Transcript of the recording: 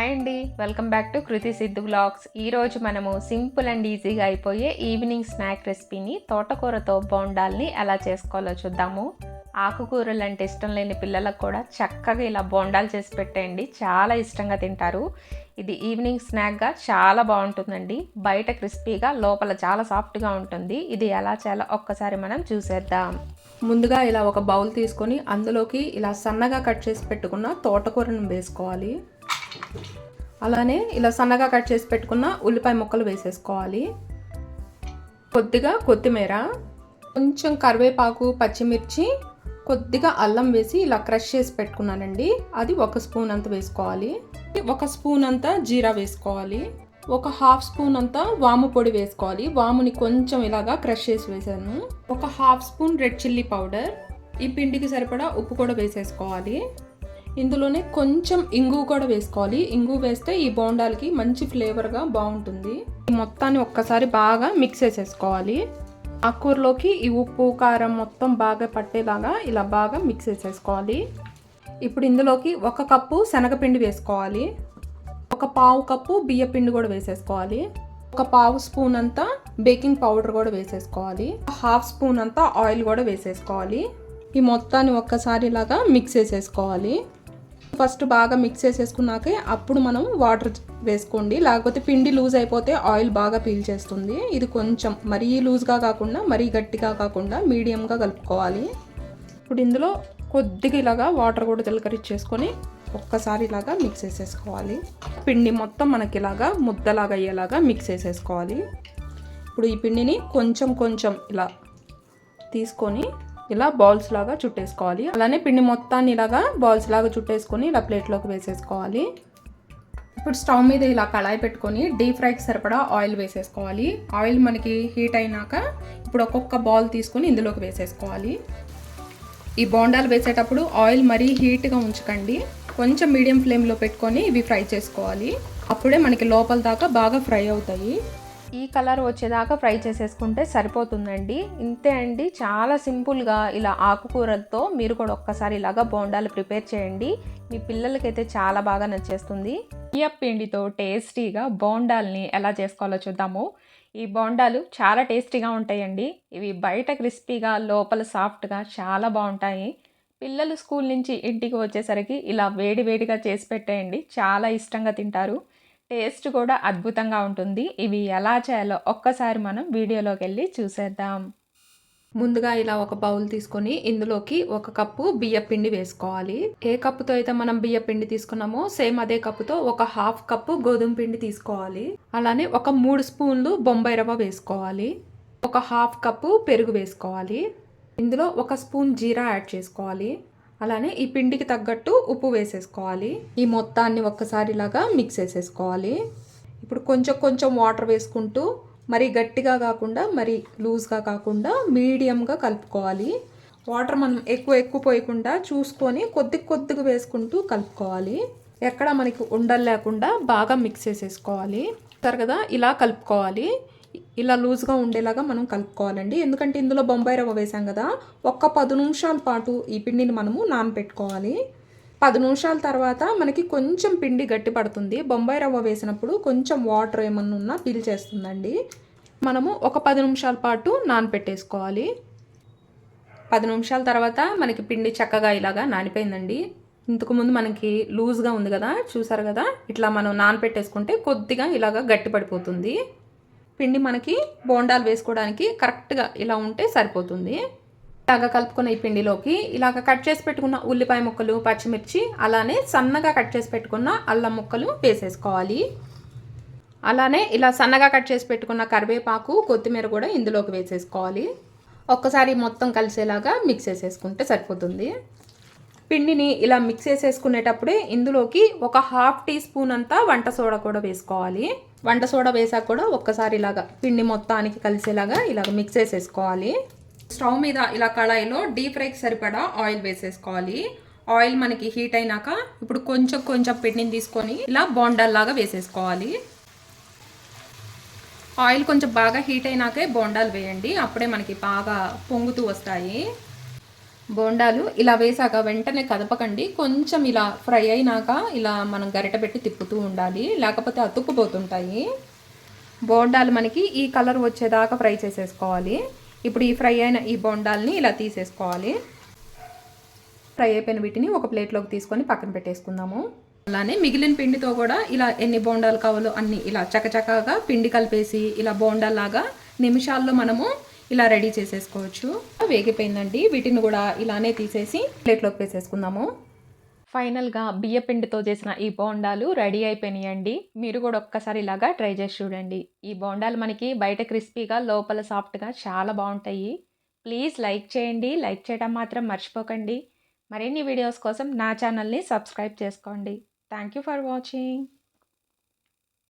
Hi అండి. Welcome back to Kriti Siddhu vlogs. ఈరోజు మనము సింపుల్ అండ్ ఈజీగా అయిపోయే ఈవినింగ్ స్నాక్ రెసిపీని తోటకూరతో బోండాల్ని ఎలా చేసుకోవాలో చూద్దాము. ఆకుకూరలు అంటే ఇష్టం లేని పిల్లలకు కూడా చక్కగా ఇలా బోండాలు చేసి పెట్టేయండి. చాలా ఇష్టంగా తింటారు. ఇది ఈవినింగ్ స్నాక్గా చాలా బాగుంటుందండి. బయట క్రిస్పీగా లోపల చాలా సాఫ్ట్గా ఉంటుంది. ఇది ఎలా చేయాలో ఒక్కసారి మనం చూసేద్దాం. ముందుగా ఇలా ఒక బౌల్ తీసుకొని అందులోకి ఇలా సన్నగా కట్ చేసి పెట్టుకున్న తోటకూరను వేసుకోవాలి. అలానే ఇలా సన్నగా కట్ చేసి పెట్టుకున్న ఉల్లిపాయ ముక్కలు వేసేసుకోవాలి. కొద్దిగా కొత్తిమీర కొంచెం కరివేపాకు పచ్చిమిర్చి కొద్దిగా అల్లం వేసి ఇలా క్రష్ చేసి పెట్టుకున్నానండి. అది ఒక స్పూన్ అంత వేసుకోవాలి. ఒక స్పూన్ అంతా జీరా వేసుకోవాలి. ఒక హాఫ్ స్పూన్ అంతా వాము పొడి వేసుకోవాలి. వాముని కొంచెం ఇలాగా క్రష్ చేసి వేసాను. ఒక half spoon red chilli powder. ఈ పిండికి సరిపడా ఉప్పు కూడా వేసేసుకోవాలి. ఇందులోనే కొంచెం ఇంగు కూడా వేసుకోవాలి. ఇంగు వేస్తే ఈ బోండాలకి మంచి ఫ్లేవర్గా బాగుంటుంది. ఈ మొత్తాన్ని ఒక్కసారి బాగా మిక్స్ చేసేసుకోవాలి. ఆకుకూరలోకి ఈ ఉప్పు కారం మొత్తం బాగా పట్టేలాగా ఇలా బాగా మిక్స్ చేసేసుకోవాలి. ఇప్పుడు ఇందులోకి ఒక కప్పు శనగపిండి వేసుకోవాలి. ఒక పావు కప్పు బియ్యపిండి కూడా వేసేసుకోవాలి. ఒక పావు స్పూన్ అంతా బేకింగ్ పౌడర్ కూడా వేసేసుకోవాలి. హాఫ్ స్పూన్ అంతా ఆయిల్ కూడా వేసేసుకోవాలి. ఈ మొత్తాన్ని ఒక్కసారి ఇలాగా మిక్స్ చేసేసుకోవాలి. ఫస్ట్ బాగా మిక్స్ చేసేసుకున్నాకే అప్పుడు మనం వాటర్ వేసుకోండి. లేకపోతే పిండి లూజ్ అయిపోతే ఆయిల్ బాగా పీల్చేస్తుంది ఇది కొంచెం మరీ లూజ్గా కాకుండా మరీ గట్టిగా కాకుండా మీడియంగా కలుపుకోవాలి. ఇప్పుడు ఇందులో కొద్దిగా ఇలాగా వాటర్ కూడా చిలకరిచ్చేసుకొని ఒక్కసారి ఇలాగా మిక్స్ చేసేసుకోవాలి. పిండి మొత్తం మనకి ఇలాగా ముద్దలాగా అయ్యేలాగా మిక్స్ చేసేసుకోవాలి. ఇప్పుడు ఈ పిండిని కొంచెం కొంచెం ఇలా తీసుకొని ఇలా బాల్స్ లాగా చుట్టేసుకోవాలి. అలానే పిండి మొత్తాన్ని ఇలాగా బాల్స్ లాగా చుట్టేసుకొని ఇలా ప్లేట్లోకి వేసేసుకోవాలి. ఇప్పుడు స్టవ్ మీద ఇలా కళాయి పెట్టుకొని డీప్ ఫ్రైకి సరిపడా ఆయిల్ వేసేసుకోవాలి. ఆయిల్ మనకి హీట్ అయినాక ఇప్పుడు ఒక్కొక్క బాల్ తీసుకొని ఇందులోకి వేసేసుకోవాలి. ఈ బోండాలు వేసేటప్పుడు ఆయిల్ మరీ హీట్గా ఉంచకండి. కొంచెం మీడియం ఫ్లేమ్లో పెట్టుకొని ఇవి ఫ్రై చేసుకోవాలి. అప్పుడే మనకి లోపల దాకా బాగా ఫ్రై అవుతాయి. ఈ కలర్ వచ్చేదాకా ఫ్రై చేసేసుకుంటే సరిపోతుందండి. ఇంతే అండి. చాలా సింపుల్గా ఇలా ఆకుకూరలతో మీరు కూడా ఒక్కసారి ఇలాగా బోండాలు ప్రిపేర్ చేయండి. మీ పిల్లలకైతే చాలా బాగా నచ్చేస్తుంది. బియ్యం పిండితో టేస్టీగా బోండాల్ని ఎలా చేసుకోవాలో చూద్దాము. ఈ బోండాలు చాలా టేస్టీగా ఉంటాయండి. ఇవి బయట క్రిస్పీగా లోపల సాఫ్ట్గా చాలా బాగుంటాయి. పిల్లలు స్కూల్ నుంచి ఇంటికి వచ్చేసరికి ఇలా వేడి వేడిగా చేసి పెట్టేయండి. చాలా ఇష్టంగా తింటారు. టేస్ట్ కూడా అద్భుతంగా ఉంటుంది. ఇవి ఎలా చేయాలో ఒక్కసారి మనం వీడియోలోకి వెళ్ళి చూసేద్దాం. ముందుగా ఇలా ఒక బౌల్ తీసుకొని ఇందులోకి ఒక కప్పు బియ్య పిండి వేసుకోవాలి. ఏ కప్పుతో అయితే మనం బియ్య పిండి తీసుకున్నామో సేమ్ అదే కప్పుతో ఒక హాఫ్ కప్పు గోధుమ పిండి తీసుకోవాలి. అలానే ఒక మూడు స్పూన్లు బొంబాయి రవ్వ వేసుకోవాలి. ఒక హాఫ్ కప్పు పెరుగు వేసుకోవాలి. ఇందులో ఒక స్పూన్ జీరా యాడ్ చేసుకోవాలి. అలానే ఈ పిండికి తగ్గట్టు ఉప్పు వేసేసుకోవాలి. ఈ మొత్తాన్ని ఒక్కసారి ఇలాగా మిక్స్ చేసేసుకోవాలి. ఇప్పుడు కొంచెం కొంచెం వాటర్ వేసుకుంటూ మరి గట్టిగా కాకుండా మరి లూజ్గా కాకుండా మీడియంగా కలుపుకోవాలి. వాటర్ మనం ఎక్కువ ఎక్కువ పోయకుండా చూసుకొని కొద్ది కొద్దిగా వేసుకుంటూ కలుపుకోవాలి. ఎక్కడ మనకి ఉండలు లేకుండా బాగా మిక్స్ చేసేసుకోవాలి. సరే కదా? ఇలా కలుపుకోవాలి. ఇలా లూజ్గా ఉండేలాగా మనం కలుపుకోవాలండి. ఎందుకంటే ఇందులో బొంబాయి రవ్వ వేసాం కదా ఒక్క పది నిమిషాల పాటు ఈ పిండిని మనము నానబెట్టుకోవాలి పది నిమిషాల తర్వాత మనకి కొంచెం పిండి గట్టి పడుతుంది. బొంబాయి రవ్వ వేసినప్పుడు కొంచెం వాటర్ ఏమన్నా ఉన్నా పీల్ చేస్తుందండి. మనము ఒక పది నిమిషాల పాటు నానబెట్టేసుకోవాలి పది నిమిషాల తర్వాత మనకి పిండి చక్కగా ఇలాగా నానిపోయిందండి. ఇంతకుముందు మనకి లూజ్గా ఉంది కదా చూసారు కదా? ఇట్లా మనం నానబెట్టేసుకుంటే కొద్దిగా ఇలాగా గట్టి పడిపోతుంది. పిండి మనకి బోండాలు వేసుకోవడానికి కరెక్ట్గా ఇలా ఉంటే సరిపోతుంది. ఇలాగ కలుపుకున్న ఈ పిండిలోకి ఇలాగ కట్ చేసి పెట్టుకున్న ఉల్లిపాయ ముక్కలు పచ్చిమిర్చి అలానే సన్నగా కట్ చేసి పెట్టుకున్న అల్లం ముక్కలు వేసేసుకోవాలి. అలానే ఇలా సన్నగా కట్ చేసి పెట్టుకున్న కరివేపాకు కొత్తిమీర కూడా ఇందులోకి వేసేసుకోవాలి. ఒక్కసారి మొత్తం కలిసేలాగా మిక్స్ చేసేసుకుంటే సరిపోతుంది. పిండిని ఇలా మిక్స్ చేసేసుకునేటప్పుడే ఇందులోకి ఒక హాఫ్ టీ స్పూన్ అంతా వంట సోడా కూడా వేసుకోవాలి. వంట సోడా వేసాక కూడా ఒక్కసారి ఇలాగా పిండి మొత్తానికి కలిసేలాగా ఇలాగ మిక్స్ చేసేసుకోవాలి. స్టవ్ మీద ఇలా కళాయిలో డీప్ ఫ్రైకి సరిపడా ఆయిల్ వేసేసుకోవాలి. ఆయిల్ మనకి హీట్ అయినాక ఇప్పుడు కొంచెం కొంచెం పిండిని తీసుకొని ఇలా బోండాల్లాగా వేసేసుకోవాలి. ఆయిల్ కొంచెం బాగా హీట్ అయినాకే బోండాలు వేయండి. అప్పుడే మనకి బాగా పొంగుతూ వస్తాయి. బోండాలు ఇలా వేసాక వెంటనే కదపకండి. కొంచెం ఇలా ఫ్రై అయినాక ఇలా మనం గరిట పెట్టి తిప్పుతూ ఉండాలి. లేకపోతే అతుక్కుపోతుంటాయి. బోండాలు మనకి ఈ కలర్ వచ్చేదాకా ఫ్రై చేసేసుకోవాలి. ఇప్పుడు ఈ ఫ్రై అయిన ఈ బోండాల్ని ఇలా తీసేసుకోవాలి. ఫ్రై అయిపోయిన వీటిని ఒక ప్లేట్లోకి తీసుకొని పక్కన పెట్టేసుకుందాము. అలానే మిగిలిన పిండితో కూడా ఇలా ఎన్ని బోండాలు కావాలో అన్ని ఇలా చకచకగా పిండి కలిపేసి ఇలా బోండాలాగా నిమిషాల్లో మనము ఇలా రెడీ చేసేసుకోవచ్చు. వేగిపోయిందండి. వీటిని కూడా ఇలానే తీసేసి ప్లేట్లోకి వేసేసుకుందాము. ఫైనల్గా బియ్య పిండితో చేసిన ఈ బోండాలు రెడీ అయిపోయినాయండి. మీరు కూడా ఒక్కసారి ఇలాగా ట్రై చేసి చూడండి. ఈ బోండాలు మనకి బయట క్రిస్పీగా లోపల సాఫ్ట్గా చాలా బాగుంటాయి. ప్లీజ్ లైక్ చేయండి. లైక్ చేయడం మాత్రం మర్చిపోకండి. మరిన్ని వీడియోస్ కోసం నా ఛానల్ని సబ్స్క్రైబ్ చేసుకోండి. Thank you for watching.